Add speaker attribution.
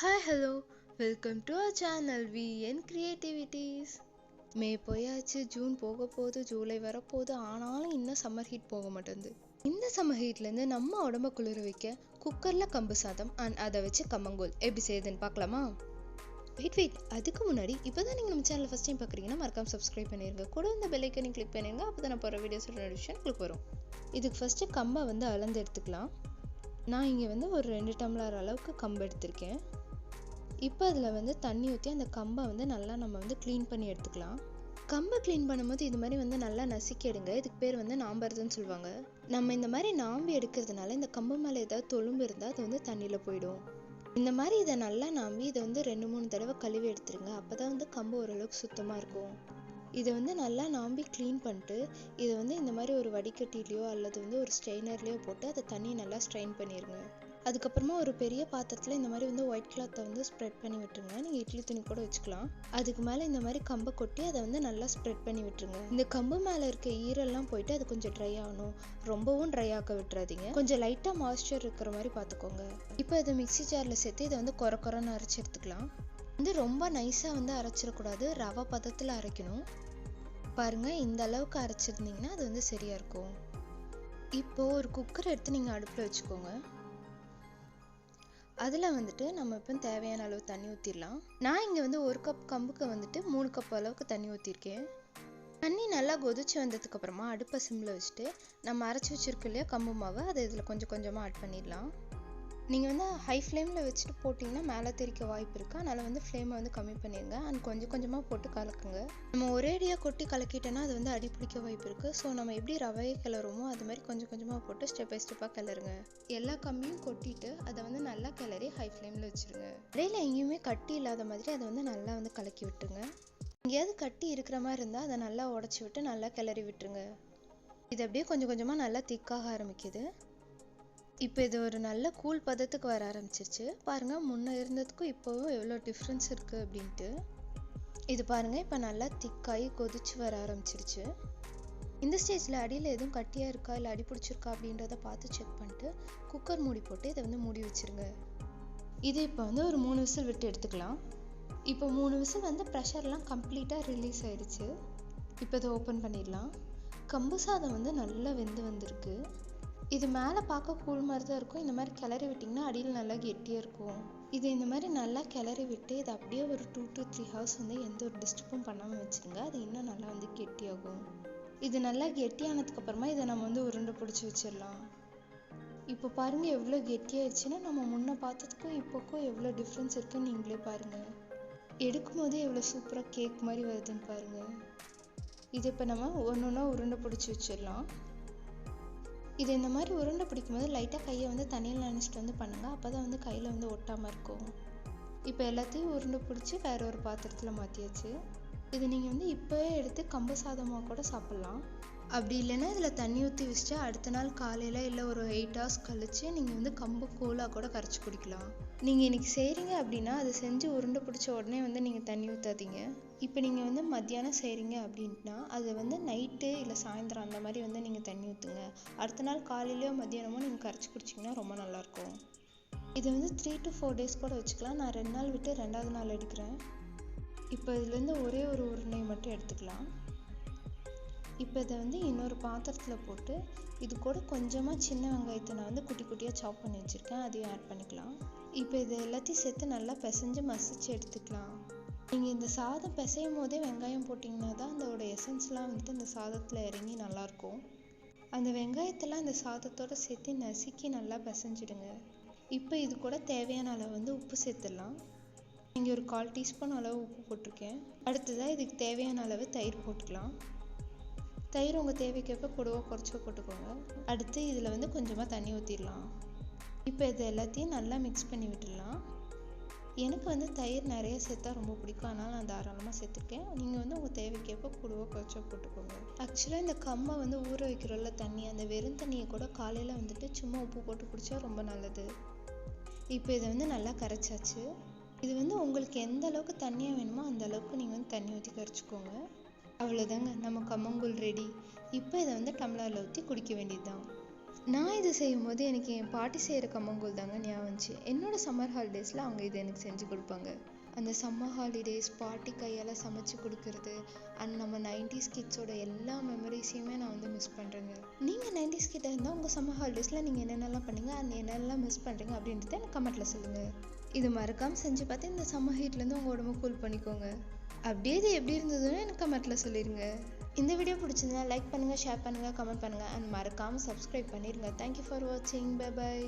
Speaker 1: Hi hello welcome to our channel V N creativities May போயாச்சு June போக போகுது ஜூலை வரப்போகுது ஆனாலும் இன்னும் சம்மர் ஹீட் போக மாட்டேங்குது. இந்த சம்மர் ஹீட்லேருந்து நம்ம உடம்ப குளிர வைக்க குக்கரில் கம்பு சாதம் அண்ட் அதை வச்சு கம்மங்கூழ். எப்படி செய்யுதுன்னு பார்க்கலாமா? வெயிட் வெயிட் அதுக்கு முன்னாடி இப்போ தான் நீங்கள் நம்ம சேனல் ஃபஸ்ட் டைம் பார்க்குறீங்கன்னா மறக்காம சப்ஸ்கிரைப் பண்ணிடுங்க கூட இந்த பெல்லைக்கனையும் கிளிக் பண்ணிடுங்க அப்போ தான் நான் போகிற வீடியோஸோட நோட்டிஃபிகேஷன் உங்களுக்கு வரும். இதுக்கு ஃபஸ்ட்டு கம்பை வந்து அளந்து எடுத்துக்கலாம். நான் இங்கே வந்து ஒரு ரெண்டு டம்ளர் அளவுக்கு கம்பு எடுத்திருக்கேன். இப்போ அதில் வந்து தண்ணி ஊற்றி அந்த கம்பை வந்து நல்லா நம்ம வந்து க்ளீன் பண்ணி எடுத்துக்கலாம். கம்பை க்ளீன் பண்ணும்போது இது மாதிரி வந்து நல்லா நசுக்கி எடுங்க. இதுக்கு பேர் வந்து நாம்பறதுன்னு சொல்லுவாங்க. நம்ம இந்த மாதிரி நாம்பி எடுக்கிறதுனால இந்த கம்பு மேலே ஏதாவது தொழும்பு இருந்தால் அது வந்து தண்ணியில் போயிடும். இந்த மாதிரி இதை நல்லா நாம்பி இதை வந்து ரெண்டு மூணு தடவை கழுவி எடுத்துருங்க. அப்போ தான் வந்து கம்பு ஓரளவுக்கு சுத்தமாக இருக்கும். இதை வந்து நல்லா நாம்பி க்ளீன் பண்ணிட்டு இதை வந்து இந்த மாதிரி ஒரு வடிகட்டிலையோ அல்லது வந்து ஒரு ஸ்ட்ரெயினர்லேயோ போட்டு அதை தண்ணியை நல்லா ஸ்ட்ரெயின் பண்ணிடுங்க அதுக்கப்புறமா ஒரு பெரிய பாத்திரத்தில் இந்த மாதிரி வந்து ஒயிட் கிளாத்தை வந்து ஸ்ப்ரெட் பண்ணி விட்டுருங்க. நீங்கள் இட்லி துணி கூட வச்சுக்கலாம். அதுக்கு மேலே இந்த மாதிரி கம்பை கொட்டி அதை வந்து நல்லா ஸ்ப்ரெட் பண்ணி விட்டுருங்க. இந்த கம்பு மேலே இருக்க ஈரெல்லாம் போயிட்டு அது கொஞ்சம் ட்ரை ஆகணும். ரொம்பவும் ட்ரை ஆக்க விட்டுறாதீங்க. கொஞ்சம் லைட்டாக மாய்ஸ்சர் இருக்கிற மாதிரி பார்த்துக்கோங்க இப்போ இதை மிக்ஸி ஜாரில் சேர்த்து இதை வந்து குறை குறைன்னு அரைச்சி எடுத்துக்கலாம். வந்து ரொம்ப நைஸாக வந்து அரைச்சிடக்கூடாது. ரவை பதத்தில் அரைக்கணும். பாருங்கள் இந்த அளவுக்கு அரைச்சிருந்தீங்கன்னா அது வந்து சரியாக இருக்கும். இப்போது ஒரு குக்கர் எடுத்து நீங்கள் அடுப்பில் வச்சுக்கோங்க. அதில் வந்துட்டு நம்ம இப்போ தேவையான அளவு தண்ணி ஊற்றிடலாம் நான் இங்கே வந்து ஒரு கப் கம்புக்கு வந்துட்டு மூணு கப் அளவுக்கு தண்ணி ஊற்றிருக்கேன் தண்ணி நல்லா கொதிச்சு வந்ததுக்கப்புறமா அடுப்பை சிம்மில் வச்சுட்டு நம்ம அரைச்சி வச்சுருக்கோம் இல்லையா கம்பு மாவை அதை இதில் கொஞ்சம் கொஞ்சமாக ஆட் பண்ணிடலாம். நீங்கள் வந்து ஹை ஃப்ளேமில் வச்சுட்டு போட்டிங்கன்னா மேலே தெரிக்க வாய்ப்பு இருக்குது அதனால் வந்து ஃப்ளேமை வந்து கம்மி பண்ணிடுங்க அண்ட் கொஞ்சம் கொஞ்சமாக போட்டு கலக்குங்க. நம்ம ஒரேடியாக கொட்டி கலக்கிட்டோன்னா அது வந்து அடி பிடிக்க வாய்ப்பு இருக்குது ஸோ நம்ம எப்படி ரவையை கிளறுமோ அது மாதிரி கொஞ்சம் கொஞ்சமாக போட்டு ஸ்டெப் பை ஸ்டெப்பாக கிளறுங்க. எல்லா கம்மியும் கொட்டிட்டு அதை வந்து நல்லா கிளறி ஹை ஃப்ளேமில் வச்சுருங்க. இடையில எங்கேயுமே கட்டி இல்லாத மாதிரி அதை வந்து நல்லா வந்து கலக்கி விட்டுருங்க. எங்கேயாவது கட்டி இருக்கிற மாதிரி இருந்தால் அதை நல்லா உடச்சி விட்டு நல்லா கிளறி விட்டுருங்க. இது அப்படியே கொஞ்சம் கொஞ்சமாக நல்லா திக்காக ஆரம்பிக்குது. இப்போ இது ஒரு நல்ல கூல் பதத்துக்கு வர ஆரம்பிச்சிருச்சு. பாருங்கள் முன்னே இருந்ததுக்கும் இப்போவும் எவ்வளோ டிஃப்ரென்ஸ் இருக்குது அப்படின்ட்டு. இது பாருங்கள் இப்போ நல்லா திக்காகி கொதிச்சு வர ஆரம்பிச்சிருச்சு. இந்த ஸ்டேஜில் அடியில் எதுவும் கட்டியாக இருக்கா இல்லை அடி பிடிச்சிருக்கா அப்படின்றத பார்த்து செக் பண்ணிட்டு குக்கர் மூடி போட்டு இதை வந்து மூடி வச்சுருங்க. இது இப்போ வந்து ஒரு மூணு விசில் விட்டு எடுத்துக்கலாம். இப்போ மூணு விசில் வந்து ப்ரெஷர்லாம் கம்ப்ளீட்டாக ரிலீஸ் ஆயிடுச்சு. இப்போ இதை ஓப்பன் பண்ணிடலாம். கம்பு சாதம் வந்து நல்லா வெந்து வந்திருக்கு. இது மேலே பார்க்க கூழ் மாதிரி தான் இருக்கும். இந்த மாதிரி கிளறி விட்டிங்கன்னா அடியில் நல்லா கெட்டியாக இருக்கும். இது இந்த மாதிரி நல்லா கிளறி விட்டு இதை அப்படியே ஒரு டூ டு த்ரீ ஹவர்ஸ் வந்து எந்த ஒரு டிஸ்டர்பும் பண்ணாமல் வச்சுருங்க அது இன்னும் நல்லா வந்து கெட்டியாகும். இது நல்லா கெட்டியானதுக்கப்புறமா இதை நம்ம வந்து உருண்டை பிடிச்சி வச்சிடலாம். இப்போ பாருங்கள் எவ்வளோ கெட்டியாயிடுச்சுன்னா நம்ம முன்னே பார்த்ததுக்கும் இப்போக்கும் எவ்வளோ டிஃப்ரென்ஸ் இருக்குன்னு நீங்களே பாருங்கள் எடுக்கும் போதே எவ்வளோ சூப்பராக கேக் மாதிரி வருதுன்னு பாருங்கள் இது இப்போ நம்ம ஒன்று ஒன்றா உருண்டை பிடிச்சி வச்சிடலாம். இது இந்த மாதிரி உருண்டை பிடிக்கும் போது லைட்டாக கையை வந்து தண்ணியில் நினச்சிட்டு வந்து பண்ணுங்கள் அப்போ தான் வந்து கையில் வந்து ஒட்டாமல் இருக்கும். இப்போ எல்லாத்தையும் உருண்டை பிடிச்சி வேற ஒரு பாத்திரத்தில் மாற்றியாச்சு இது நீங்கள் வந்து இப்போவே எடுத்து கம்பு சாதமாக கூட சாப்பிட்லாம். அப்படி இல்லைன்னா இதில் தண்ணி ஊற்றி வச்சுட்டு அடுத்த நாள் காலையில் இல்லை ஒரு எயிட் ஹவர்ஸ் கழித்து நீங்கள் வந்து கம்பு கூலாக கூட கரைச்சி குடிக்கலாம். நீங்கள் இன்றைக்கி செய்கிறீங்க அப்படின்னா அதை செஞ்சு உருண்டை பிடிச்ச உடனே வந்து நீங்கள் தண்ணி ஊற்றாதீங்க இப்போ நீங்கள் வந்து மத்தியானம் செய்கிறீங்க அப்படின்ட்டுனா அதை வந்து நைட்டு இல்லை சாயந்தரம் அந்த மாதிரி வந்து நீங்கள் தண்ணி ஊற்றுங்க. அடுத்த நாள் காலையிலையோ மத்தியானமோ நீங்கள் கரைச்சி குடிச்சிங்கன்னா ரொம்ப நல்லாயிருக்கும். இதை வந்து த்ரீ டு ஃபோர் டேஸ் கூட வச்சுக்கலாம். நான் ரெண்டு நாள் விட்டு ரெண்டாவது நாள் எடுக்கிறேன். இப்போ இதுலேருந்து ஒரே ஒரு உருண்டையை மட்டும் எடுத்துக்கலாம். இப்போ இதை வந்து இன்னொரு பாத்திரத்தில் போட்டு இது கூட கொஞ்சமாக சின்ன வெங்காயத்தை நான் வந்து குட்டி குட்டியாக சாப் பண்ணி வச்சுருக்கேன். அதையும் ஆட் பண்ணிக்கலாம். இப்போ இது எல்லாத்தையும் சேர்த்து நல்லா பிசைஞ்சு மசிச்சு எடுத்துக்கலாம். நீங்கள் இந்த சாதம் பிசையும் போதே வெங்காயம் போட்டிங்கன்னா தான் அதோட எசன்ஸ்லாம் வந்துட்டு அந்த சாதத்தில் இறங்கி நல்லாயிருக்கும் அந்த வெங்காயத்தெல்லாம் அந்த சாதத்தோடு சேர்த்து நசுக்கி நல்லா பிசைஞ்சிடுங்க. இப்போ இது கூட தேவையான அளவு வந்து உப்பு சேர்த்துடலாம். இங்கே ஒரு கால் டீஸ்பூன் அளவு உப்பு போட்டிருக்கேன். அடுத்ததாக இதுக்கு தேவையான அளவு தயிர் போட்டுக்கலாம். தயிர் உங்கள் தேவைக்கேற்ப கூடவோ குறைச்சோ போட்டுக்கோங்க. அடுத்து இதில் வந்து கொஞ்சமாக தண்ணி ஊற்றிடலாம் இப்போ இது எல்லாத்தையும் நல்லா மிக்ஸ் பண்ணி விட்டுடலாம். எனக்கு வந்து தயிர் நிறைய சேர்த்தா ரொம்ப பிடிக்கும். அதனால் நான் தாராளமாக சேர்த்துருக்கேன். நீங்கள் வந்து உங்கள் தேவைக்கேற்ப கூடவோ குறைச்சோ போட்டுக்கோங்க. ஆக்சுவலாக இந்த கம்மை வந்து ஊற வைக்கிறோம்ல தண்ணி அந்த வெறும் தண்ணியை கூட காலையில் வந்துட்டு சும்மா உப்பு போட்டு குடித்தா ரொம்ப நல்லது. இப்போ இதை வந்து நல்லா கரைச்சாச்சு. இது வந்து உங்களுக்கு எந்த அளவுக்கு தண்ணியாக வேணுமோ அந்த அளவுக்கு நீங்கள் வந்து தண்ணி ஊற்றி கரைச்சிக்கோங்க. அவ்வளோதாங்க நம்ம கம்மங்கூழ் ரெடி இப்போ இதை வந்து டம்ளரில் ஊற்றி குடிக்க வேண்டியது தான் நான் இது செய்யும் போது எனக்கு என் பாட்டி செய்கிற கம்மங்கூழ் தாங்க ஞாபகம் வந்துச்சு. என்னோட சம்மர் ஹாலிடேஸில் அவங்க இதை எனக்கு செஞ்சு கொடுப்பாங்க. அந்த சம்மர் ஹாலிடேஸ் பாட்டி கையால் சமைச்சு கொடுக்கறது அண்ட் நம்ம நைன்டிஸ் கிட்ஸோட எல்லா மெமரிஸையுமே நான் வந்து மிஸ் பண்ணுறேங்க நீங்கள் நைன்டிஸ் கிட்ட இருந்தால் உங்கள் சம்மர் ஹாலிடேஸில் நீங்கள் என்னென்னலாம் பண்ணீங்க அண்ட் என்னென்னலாம் மிஸ் பண்ணுறீங்க அப்படின்றத எனக்கு கமெண்ட்டில் சொல்லுங்கள் இது மறக்காமல் செஞ்சு பார்த்து இந்த சம்மர் ஹீட்லேருந்து உங்கள் உடம்பு கூல் பண்ணிக்கோங்க. அப்படியே இது எப்படி இருந்ததுன்னு எனக்கு கமெண்ட்டில் சொல்லிடுங்க இந்த வீடியோ பிடிச்சிருந்தா லைக் பண்ணுங்கள் ஷேர் பண்ணுங்கள் கமெண்ட் பண்ணுங்கள் அண்ட் மறக்காமல் சப்ஸ்கிரைப் பண்ணிடுங்க தேங்க்யூ ஃபார் வாட்சிங் பை பாய்